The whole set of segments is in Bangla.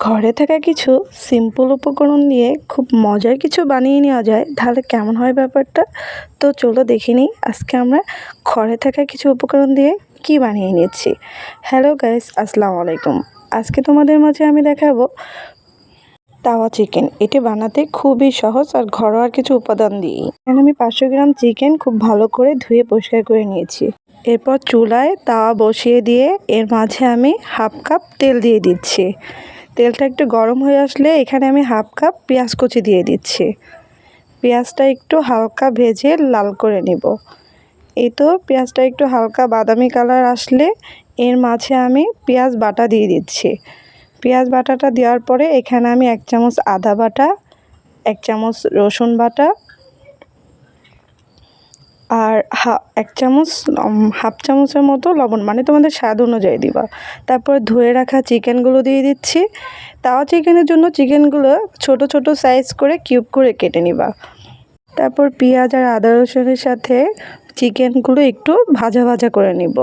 ঘরে থাকা কিছু সিম্পল উপকরণ দিয়ে খুব মজার কিছু বানিয়ে নেওয়া যায়, তাহলে কেমন হয় ব্যাপারটা? তো চলো দেখে নিই, আজকে আমরা ঘরে থাকা কিছু উপকরণ দিয়ে কি বানিয়ে নিচ্ছি। হ্যালো গাইস আসসালামু আলাইকুম। আজকে তোমাদের মাঝে আমি দেখাবো তাওয়া চিকেন এটি বানাতে খুবই সহজ আর ঘরোয়া কিছু উপাদান দিয়েই। এখানে আমি পাঁচশো গ্রাম চিকেন খুব ভালো করে ধুয়ে পরিষ্কার করে নিয়েছি। এরপর চুলায় তাওয়া বসিয়ে দিয়ে এর মাঝে আমি হাফ কাপ তেল দিয়ে দিচ্ছি। তেলটা একটু গরম হয়ে আসলে এখানে আমি হাফ কাপ পেঁয়াজ কুচি দিয়ে দিচ্ছি। পেঁয়াজটা একটু হালকা ভেজে লাল করে নিব। এই তো পেঁয়াজটা একটু হালকা বাদামি কালার আসলে এর মাঝে আমি পেঁয়াজ বাটা দিয়ে দিচ্ছি। পেঁয়াজ বাটাটা দেওয়ার পরে এখানে আমি এক চামচ আদা বাটা, এক চামচ রসুন বাটা আর হা, এক চামচ হাফ চামচের মতো লবণ মানে তোমাদের স্বাদ অনুযায়ী দিবা। তারপর ধুয়ে রাখা চিকেনগুলো দিয়ে দিচ্ছি। তাও চিকেনের জন্য চিকেনগুলো ছোট ছোট সাইজ করে কিউব করে কেটে নিবা। তারপর পেঁয়াজ আর আদা রসুনের সাথে চিকেনগুলো একটু ভাজা ভাজা করে নিব।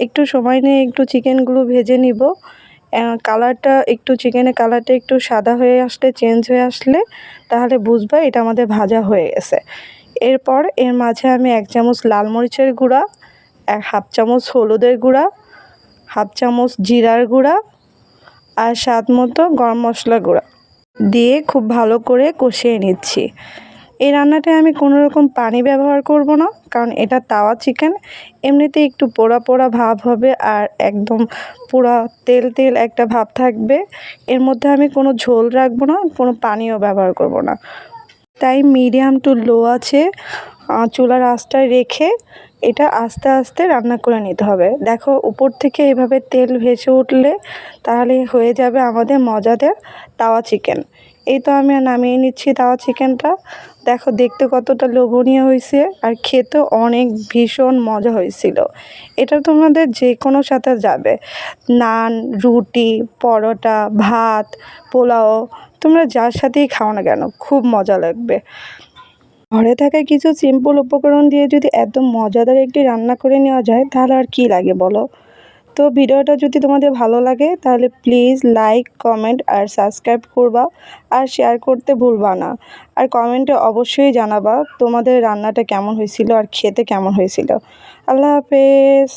একটু সময় নিয়ে একটু চিকেনগুলো ভেজে নিব। কালারটা একটু, চিকেনের কালারটা একটু সাদা হয়ে আসলে চেঞ্জ হয়ে আসলে, তাহলে বুঝবা এটা আমাদের ভাজা হয়ে গেছে। এরপর এর মাঝে আমি এক চামচ লাল মরিচের গুঁড়া, এক হাফ চামচ হলুদের গুঁড়া, হাফ চামচ জিরার গুঁড়া আর স্বাদ মতো গরম মশলা গুঁড়া দিয়ে খুব ভালো করে কষিয়ে নিচ্ছি। এই রান্নাটায় আমি কোনো রকম পানি ব্যবহার করব না, কারণ এটা তাওয়া চিকেন। এমনিতে একটু পোড়া পোড়া ভাব হবে আর একদম পুরা তেল তেল একটা ভাব থাকবে। এর মধ্যে আমি কোনো ঝোল রাখব না, কোনো পানিও ব্যবহার করব না। তাই মিডিয়াম টু লো আছে। চুলার আঁচটায় রেখে এটা আস্তে আস্তে রান্না করে নিতে হবে। দেখো, উপর থেকে এভাবে তেল ভেসে উঠলে তাহলে হয়ে যাবে আমাদের মজাদার তাওয়া চিকেন। এই তো আমি নামিয়ে নিচ্ছি তাওয়া চিকেনটা। দেখো দেখতে কতটা লোভনীয় হয়েছে আর খেতে অনেক ভীষণ মজা হয়েছিল। এটা তোমাদের যে কোনো সাথে যাবে। নান, রুটি, পরোটা, ভাত, পোলাও, তোমরা যার সাথেই খাও না কেন, খুব মজা লাগবে। ঘরে থাকা কিছু সিম্পল উপকরণ দিয়ে যদি এত মজাদার একটি রান্না করে নেওয়া যায়, তাহলে আর কি লাগে বলো? তো ভিডিওটা যদি তোমাদের ভালো লাগে, তাহলে প্লিজ লাইক কমেন্ট আর সাবস্ক্রাইব করবা আর শেয়ার করতে ভুলবা না। আর কমেন্টে অবশ্যই জানাবা তোমাদের রান্নাটা কেমন হয়েছিল আর খেতে কেমন হয়েছিল। আল্লাহ হাফেজ।